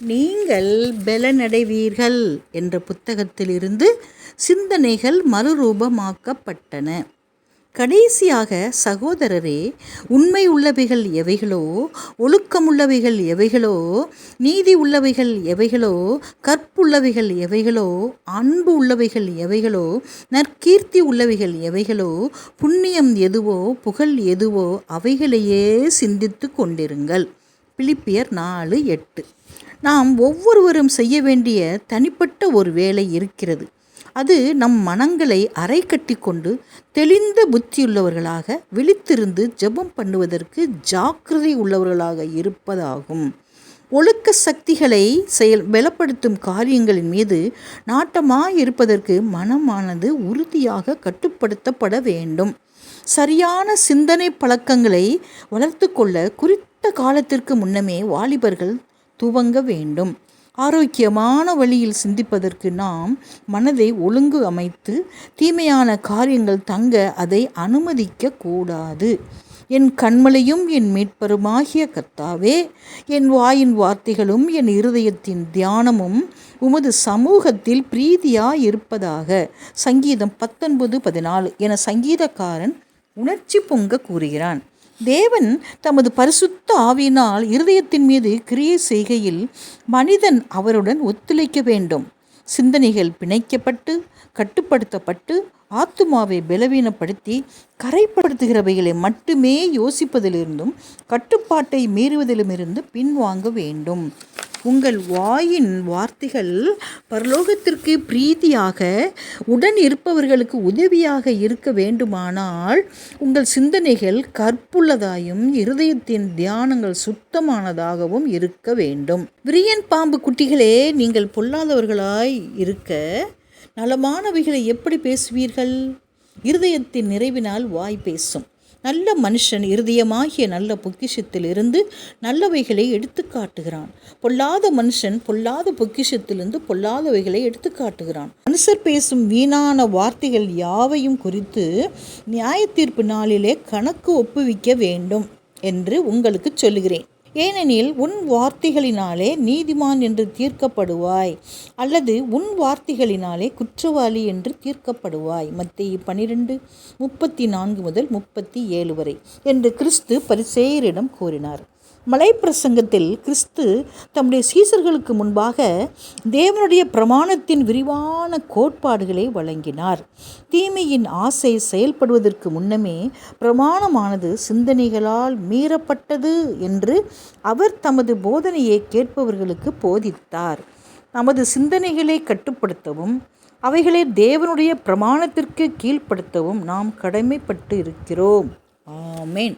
நீங்கள் பலனடைவீர்கள் என்ற புத்தகத்திலிருந்து சிந்தனைகள் மறுரூபமாக்கப்பட்டன. கடைசியாக சகோதரரே உண்மை உள்ளவைகள் எவைகளோ ஒழுக்கமுள்ளவைகள் எவைகளோ நீதி உள்ளவைகள் எவைகளோ கற்புள்ளவைகள் எவைகளோ அன்பு உள்ளவைகள் எவைகளோ நற்கீர்த்தி உள்ளவைகள் எவைகளோ புண்ணியம் எதுவோ புகழ் எதுவோ அவைகளையே சிந்தித்து கொண்டிருங்கள். பிலிப்பியர் நாலு எட்டு. நாம் ஒவ்வொருவரும் செய்ய வேண்டிய தனிப்பட்ட ஒரு வேலை இருக்கிறது. அது நம் மனங்களை அரை கட்டி கொண்டு தெளிந்த புத்தியுள்ளவர்களாக விழித்திருந்து ஜெபம் பண்ணுவதற்கு ஜாக்கிரதை உள்ளவர்களாக இருப்பதாகும். ஒழுக்க சக்திகளை செயல் பலப்படுத்தும் காரியங்களின் மீது நாட்டமாக இருப்பதற்கு மனமானது உறுதியாக கட்டுப்படுத்தப்பட வேண்டும். சரியான சிந்தனை பழக்கங்களை வளர்த்து கொள்ள குறித்த காலத்திற்கு முன்னமே வாலிபர்கள் துவங்க வேண்டும். ஆரோக்கியமான வழியில் சிந்திப்பதற்கு நாம் மனதை ஒழுங்கு அமைத்து தீமையான காரியங்கள் தங்க அதை அனுமதிக்க கூடாது. என் கண்மலையும் என் மீட்பருமாகிய கர்த்தாவே என் வாயின் வார்த்தைகளும் என் இருதயத்தின் தியானமும் உமது சமூகத்தில் பிரீதியாய் இருப்பதாக சங்கீதம் பத்தொன்பது பதினாலு என சங்கீதக்காரன் உணர்ச்சி பொங்க கூறுகிறான். தேவன் தமது பரிசுத்த ஆவியினால் இருதயத்தின் மீது கிரியை செய்கையில் மனிதன் அவருடன் ஒத்துழைக்க வேண்டும். சிந்தனைகள் பிணைக்கப்பட்டு கட்டுப்படுத்தப்பட்டு ஆத்துமாவை பலவீனப்படுத்தி கரைப்படுத்துகிறவைகளை மட்டுமே யோசிப்பதிலிருந்தும் கட்டுப்பாட்டை மீறுவதிலுமிருந்து பின்வாங்க வேண்டும். உங்கள் வாயின் வார்த்தைகள் பரலோகத்திற்கு பிரீதியாக உடன் இருப்பவர்களுக்கு உதவியாக இருக்க வேண்டுமானால் உங்கள் சிந்தனைகள் கற்புள்ளதாயும் இருதயத்தின் தியானங்கள் சுத்தமானதாகவும் இருக்க வேண்டும். விரியன் பாம்பு குட்டிகளே நீங்கள் பொல்லாதவர்களாய் இருக்க நலமானவைகளை எப்படி பேசுவீர்கள்? இருதயத்தின் நிறைவினால் வாய் பேசும். நல்ல மனுஷன் இருதயமாகிய நல்ல பொக்கிஷத்திலிருந்து நல்லவைகளை எடுத்து காட்டுகிறான். பொல்லாத மனுஷன் பொல்லாத பொக்கிஷத்திலிருந்து பொல்லாதவைகளை எடுத்து காட்டுகிறான். மனுஷர் பேசும் வீணான வார்த்தைகள் யாவையும் குறித்து நியாய தீர்ப்பு நாளிலே கணக்கு ஒப்புவிக்க வேண்டும் என்று உங்களுக்கு சொல்லுகிறேன். ஏனெனில் உன் வார்த்தைகளினாலே நீதிமான் என்று தீர்க்கப்படுவாய் அல்லது உன் வார்த்தைகளினாலே குற்றவாளி என்று தீர்க்கப்படுவாய். மத்திய பனிரெண்டு முப்பத்தி நான்கு முதல் முப்பத்தி ஏழு வரை. என்று கிறிஸ்து பரிசேயரிடம் கூறினார். மலைப்பிரசங்கத்தில் கிறிஸ்து தம்முடைய சீசர்களுக்கு முன்பாக தேவனுடைய பிரமாணத்தின் விரிவான கோட்பாடுகளை வழங்கினார். தீமையின் ஆசை செயல்படுவதற்கு முன்னமே பிரமாணமானது சிந்தனைகளால் மீறப்பட்டது என்று அவர் தமது போதனையை கேட்பவர்களுக்கு போதித்தார். நமது சிந்தனைகளை கட்டுப்படுத்தவும் அவைகளை தேவனுடைய பிரமாணத்திற்கு கீழ்ப்படுத்தவும் நாம் கடமைப்பட்டு இருக்கிறோம். ஆமேன்.